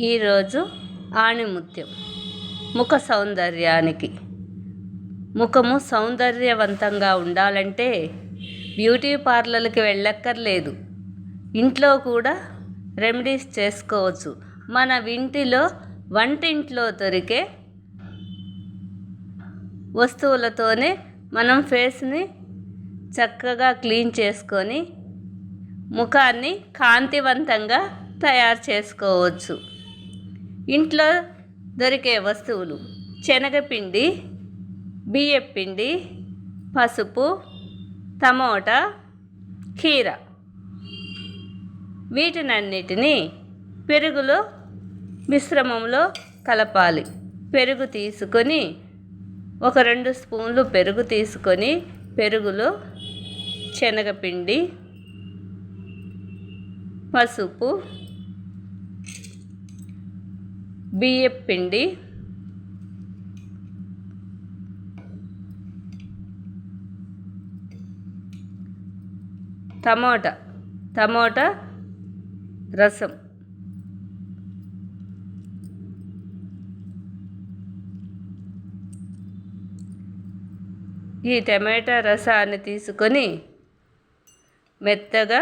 ఈరోజు ఆణిముత్యం. ముఖ సౌందర్యానికి. ముఖము సౌందర్యవంతంగా ఉండాలంటే బ్యూటీ పార్లర్కి వెళ్ళక్కర్లేదు. ఇంట్లో కూడా రెమెడీస్ చేసుకోవచ్చు. మన ఇంటిలో వంటింట్లో దొరికే వస్తువులతోనే మనం ఫేస్ని చక్కగా క్లీన్ చేసుకొని ముఖాన్ని కాంతివంతంగా తయారు చేసుకోవచ్చు. ఇంట్లో దొరికే వస్తువులు. శనగపిండి బియ్యపిండి పసుపు టమోటా కీర. వీటినన్నిటినీ పెరుగులో మిశ్రమంలో కలపాలి. పెరుగు తీసుకొని ఒక రెండు స్పూన్లు పెరుగు తీసుకొని పెరుగులో శనగపిండి పసుపు బియ్యపిండి టమోటా టమోటా రసం. ఈ టమాటా రసాన్ని తీసుకొని మెత్తగా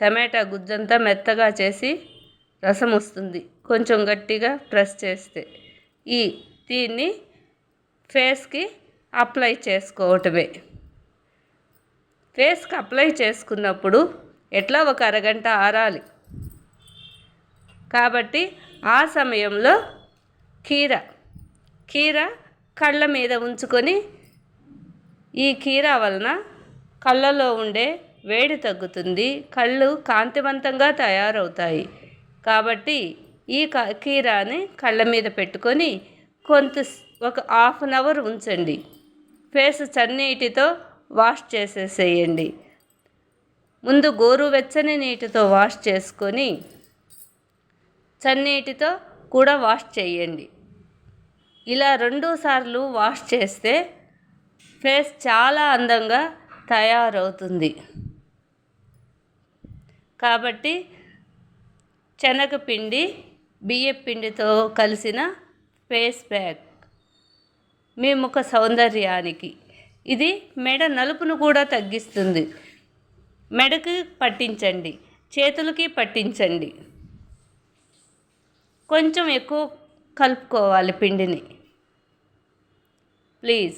టమాటా గుజ్జంతా మెత్తగా చేసి రసం వస్తుంది. కొంచెం గట్టిగా ప్రెస్ చేస్తే ఈ దీన్ని ఫేస్కి అప్లై చేసుకోవటమే. ఫేస్కి అప్లై చేసుకున్నప్పుడు ఎట్లా ఒక అరగంట ఆరాలి. కాబట్టి ఆ సమయంలో కీర కీర కళ్ళ మీద ఉంచుకొని ఈ కీర వలన కళ్ళలో ఉండే వేడి తగ్గుతుంది. కళ్ళు కాంతివంతంగా తయారవుతాయి. కాబట్టి ఈ కీరాని కళ్ళ మీద పెట్టుకొని కొంత ఒక హాఫ్ అన్ అవర్ ఉంచండి. ఫేస్ చన్నీటితో వాష్ చేసేసేయండి. ముందు గోరువెచ్చని నీటితో వాష్ చేసుకొని చన్నీటితో కూడా వాష్ చేయండి. ఇలా రెండు సార్లు వాష్ చేస్తే ఫేస్ చాలా అందంగా తయారవుతుంది. కాబట్టి శనగపిండి బియ్యపిండితో కలిసిన ఫేస్ ప్యాక్. మీ ముఖ సౌందర్యానికి. ఇది మెడ నలుపును కూడా తగ్గిస్తుంది. మెడకి పట్టించండి. చేతులకి పట్టించండి. కొంచెం ఎక్కువ కలుపుకోవాలి పిండిని. ప్లీజ్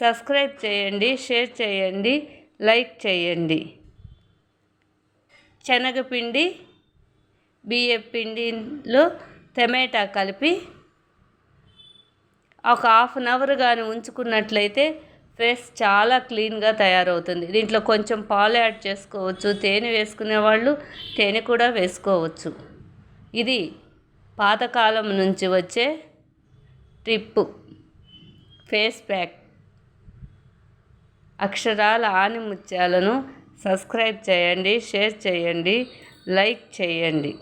సబ్స్క్రైబ్ చేయండి షేర్ చేయండి లైక్ చేయండి. శనగపిండి బియ్యం పిండిలో టమాటా కలిపి ఒక హాఫ్ అన్ అవర్ కానీ ఉంచుకున్నట్లయితే ఫేస్ చాలా క్లీన్గా తయారవుతుంది. దీంట్లో కొంచెం పాలు యాడ్ చేసుకోవచ్చు. తేనె వేసుకునే వాళ్ళు తేనె కూడా వేసుకోవచ్చు. ఇది పాతకాలం నుంచి వచ్చే ట్రిప్పు. Face pack. అక్షరాల ఆనిముత్యాలను సబ్స్క్రైబ్ చేయండి షేర్ చేయండి లైక్ చేయండి.